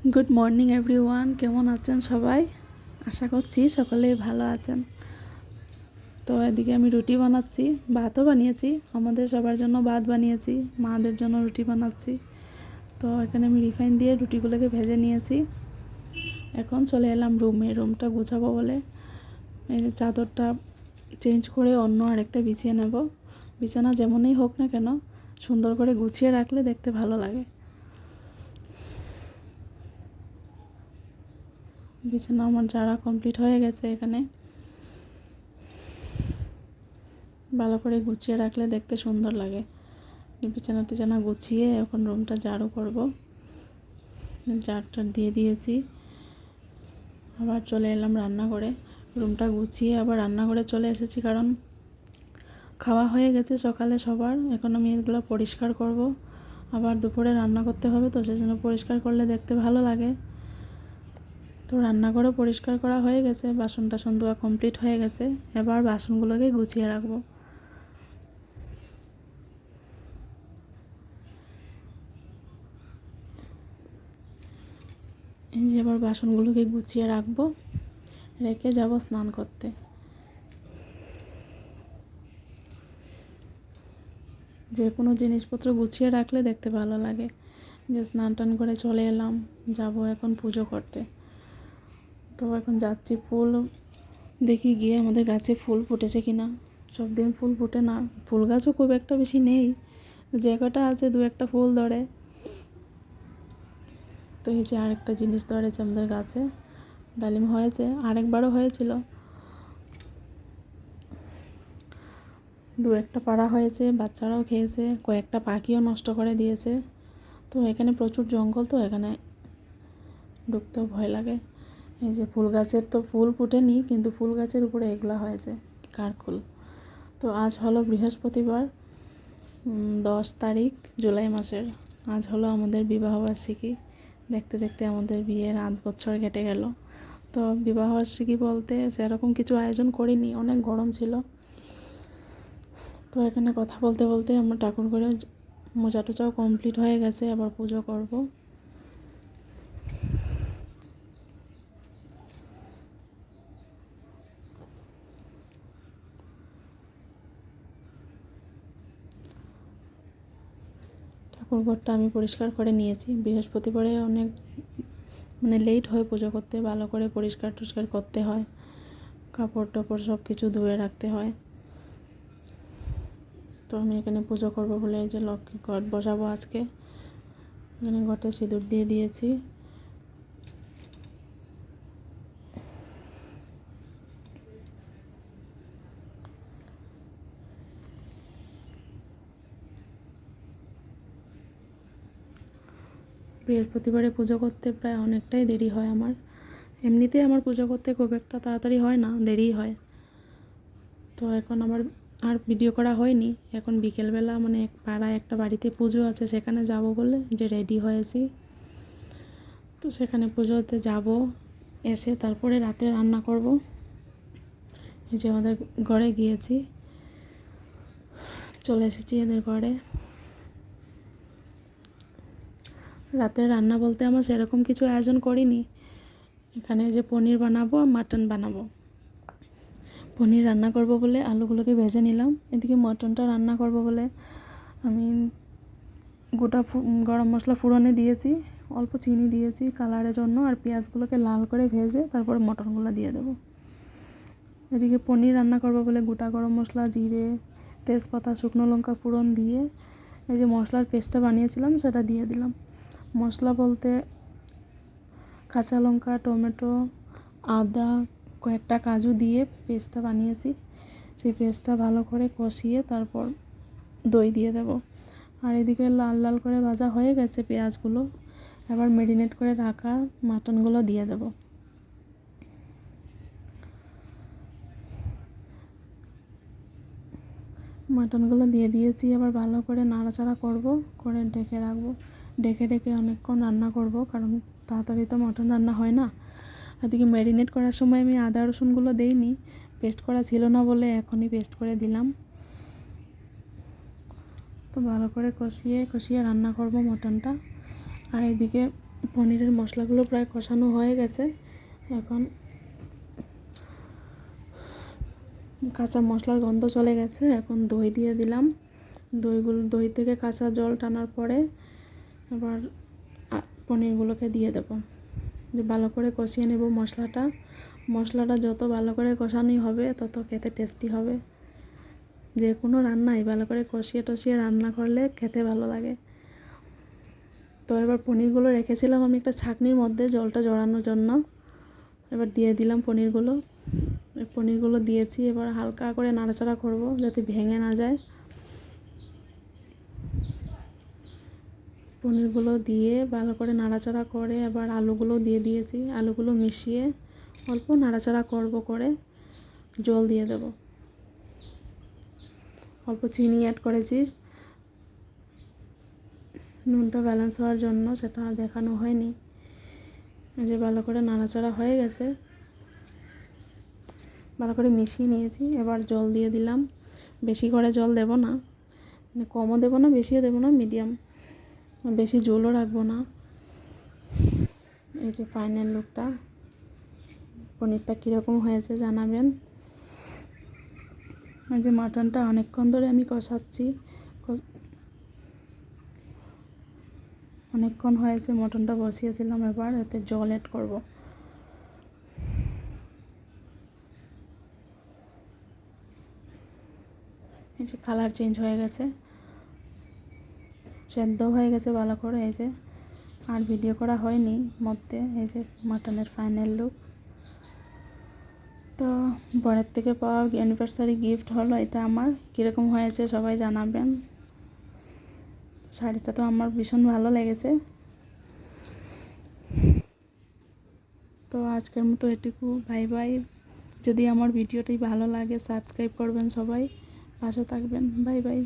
Good morning everyone কেমন আছেন সবাই? আশা করছি সকলেই ভালো আছেন। তো এদিকে আমি রুটি বানাচ্ছি, ভাতও বানিয়েছি। আমাদের সবার জন্য ভাত বানিয়েছি, মাদের জন্য রুটি বানাচ্ছি। তো এখানে আমি রিফাইন দিয়ে রুটিগুলোকে ভেজে নিয়েছি। এখন চলে এলাম রুমে, রুমটা গুছাবো বলে। এই চাদরটা চেঞ্জ করে অন্য আরেকটা বিছিয়ে নেব। বিছানা যেমনই হোক না কেন, সুন্দর করে গুছিয়ে রাখলে দেখতে ভালো লাগে। বিছানা আমার যারা কমপ্লিট হয়ে গেছে এখানে। ভালো করে গুছিয়ে রাখলে দেখতে সুন্দর লাগে। বিছানা টিছানা গুছিয়ে এখন রুমটা ঝাড়ু করব। ঝাড়টা দিয়ে দিয়েছি। আবার চলে এলাম রান্না করে রুমটা গুছিয়ে আবার রান্না করে চলে এসেছি কারণ খাওয়া হয়ে গেছে সকালে সবার। এখন আমি এগুলো পরিষ্কার করব। আবার দুপুরে রান্না করতে হবে তো সেজন্য পরিষ্কার করলে দেখতে ভালো লাগে। তো রান্না করে পরিষ্কার করা হয়ে গেছে বাসন টাসন ধোয়া কমপ্লিট হয়ে গেছে। এবার বাসনগুলোকে গুছিয়ে রাখব। এই যে এবার বাসনগুলোকে গুছিয়ে রাখব, রেখে যাব স্নান করতে। যে কোনো জিনিসপত্র গুছিয়ে রাখলে দেখতে ভালো লাগে। যে স্নান টান করে চলে এলাম, যাব এখন পুজো করতে। তো এখন যাচ্ছি ফুল। দেখি গিয়ে আমাদের গাছে ফুল ফুটেছে কি না সব দিন ফুল ফুটে না। ফুল গাছও খুব একটা বেশি নেই। যে কটা আছে, দু একটা ফুল ধরে। তো এই যে আরেকটা জিনিস ধরেছে আমাদের গাছে। ডালিম হয়েছে। আরেকবারও হয়েছিল। দু একটা পাড়া হয়েছে, বাচ্চারাও খেয়েছে, কয়েকটা পাখিও নষ্ট করে দিয়েছে। তো এখানে প্রচুর জঙ্গল, তো এখানে ঢুকতেও ভয় লাগে। এই যে ফুল গাছের তো ফুল ফুটেনি, কিন্তু ফুল গাছের উপরে এগুলা হয়েছে, কারকুল। তো আজ হলো বৃহস্পতিবার দশ তারিখ জুলাই মাসের। আজ হলো আমাদের বিবাহবার্ষিকী। দেখতে দেখতে আমাদের বিয়ের আট বছর কেটে গেল। তো বিবাহবার্ষিকী বলতে সেরকম কিছু আয়োজন করিনি, অনেক গরম ছিল। তো এখানে কথা বলতে বলতে আমার ঠাকুর করে মোজা টোজাও কমপ্লিট হয়ে গেছে, আবার পুজো করব। ঠাকুর ঘরটা আমি পরিষ্কার করে নিয়েছি। বৃহস্পতিবারে অনেক মানে লেট হয় পুজো করতে, ভালো করে পরিষ্কার টরিষ্কার করতে হয়। কাপড় টাপড় সব কিছু ধুয়ে রাখতে হয়। তো আমি এখানে পুজো করব বলে যে লক্ষ্মী ঘট বসাবো আজকে। এখানে ঘটে সিঁদুর দিয়ে দিয়েছি। বৃহস্পতিবারে পুজো করতে প্রায় অনেকটাই দেরি হয় আমার। এমনিতেই আমার পুজো করতে খুব একটা তাড়াতাড়ি হয় না দেরি হয়। তো এখন আমার আর ভিডিও করা হয়নি। এখন বিকেলবেলা মানে পাড়ায় একটা বাড়িতে পুজো আছে, সেখানে যাব বলে যে রেডি হয়েছি। তো সেখানে পুজোতে যাব, এসে তারপরে রাতে রান্না করব। এই যে আমাদের ঘরে গিয়েছি। চলে এসেছি এদের ঘরে। রাতের রান্না বলতে আমার সেরকম কিছু আয়োজন করিনি। এখানে যে পনির বানাবো আর মাটন বানাবো। পনির রান্না করব বলে আলুগুলোকে ভেজে নিলাম। এদিকে মটনটা রান্না করব বলে আমি গোটা গরম মশলা ফুরনে দিয়েছি, অল্প চিনি দিয়েছি কালারের জন্য আর পেঁয়াজগুলোকে লাল করে ভেজে তারপরে মটনগুলো দিয়ে দেবো। এদিকে পনির রান্না করব বলে গোটা গরম মশলা, জিরে, তেজপাতা, শুকনো লঙ্কা ফোড়ন দিয়ে এই যে মশলার পেস্টটা বানিয়েছিলাম সেটা দিয়ে দিলাম। মশলা বলতে কাঁচা লঙ্কা, টমেটো, আদা, কয়েকটা কাজু দিয়ে পেস্টটা বানিয়েছি। সেই পেস্টটা ভালো করে কষিয়ে তারপর দই দিয়ে দেব। আর এদিকে লাল লাল করে ভাজা হয়ে গেছে পেঁয়াজগুলো। এবার মেরিনেট করে রাখা মাটনগুলো দিয়ে দেব। মাটনগুলো দিয়ে দিয়েছি, এবার ভালো করে নাড়াচাড়া করব, করে ঢেকে রাখব। ডেকে ডেকে অনেকক্ষণ রান্না করব, কারণ তাড়াতাড়ি তো মটন রান্না হয় না। এদিকে ম্যারিনেট করার সময় আমি আদা রসুনগুলো দেইনি, পেস্ট করা ছিল না বলে এখনই পেস্ট করে দিলাম। তো ভালো করে কষিয়ে কষিয়ে রান্না করব মটনটা। আর এদিকে পনিরের মশলাগুলো প্রায় কষানো হয়ে গেছে। এখন কাঁচা মশলার গন্ধ চলে গেছে, এখন দই দিয়ে দিলাম। দইগুলো, দই থেকে কাঁচা জল টানার পরে এবার পনিরগুলোকে দিয়ে দেবো। যে ভালো করে কষিয়ে নেব মশলাটা। মশলাটা যত ভালো করে কষানোই হবে, তত খেতে টেস্টি হবে। যে কোনো রান্নাই ভালো করে কষিয়ে টষিয়ে রান্না করলে খেতে ভালো লাগে। তো এবার পনিরগুলো রেখেছিলাম আমি একটা ছাকনির মধ্যে জলটা জড়ানোর জন্য। এবার দিয়ে দিলাম পনিরগুলো। পনিরগুলো দিয়েছি, এবার হালকা করে নাড়াচাড়া করব যাতে ভেঙে না যায়। পনিরগুলো দিয়ে ভালো করে নাড়াচাড়া করে এবার আলুগুলো দিয়ে দিয়েছি। আলুগুলো মিশিয়ে অল্প নাড়াচাড়া করব করে জল দিয়ে দেব। অল্প চিনি অ্যাড করেছি। নুনটা ব্যালেন্স হওয়ার জন্য সেটা দেখানো হয়নি। যে ভালো করে নাড়াচাড়া হয়ে গেছে। ভালো করে মিশিয়ে নিয়েছি। এবার জল দিয়ে দিলাম। বেশি করে জল দেব না। মানে কমও দেবো না, বেশিও দেবো না মিডিয়াম বেশি জলও রাখব না। এই যে ফাইনাল লুকটা পনিরটা কীরকম হয়েছে জানাবেন। এই যে মাটনটা অনেকক্ষণ ধরে আমি কষাচ্ছি। কষ- অনেকক্ষণ হয়েছে মটনটা বসিয়েছিলাম এবার, এতে জল অ্যাড করব। এই যে কালার চেঞ্জ হয়ে গেছে। সেদ্ধ হয়ে গেছে ভালো করে, এই যে। আর ভিডিও করা হয়নি মধ্যে, এই যে মাটনের ফাইনাল লুক তো বরের থেকে পাওয়া অ্যানিভার্সারি গিফট হলো এটা আমার। কীরকম হয়েছে সবাই জানাবেন। শাড়িটা তো আমার ভীষণ ভালো লেগেছে। তো আজকের মতো এটুকু বাই বাই যদি আমার ভিডিওটি ভালো লাগে সাবস্ক্রাইব করবেন সবাই। পাশে থাকবেন বাই বাই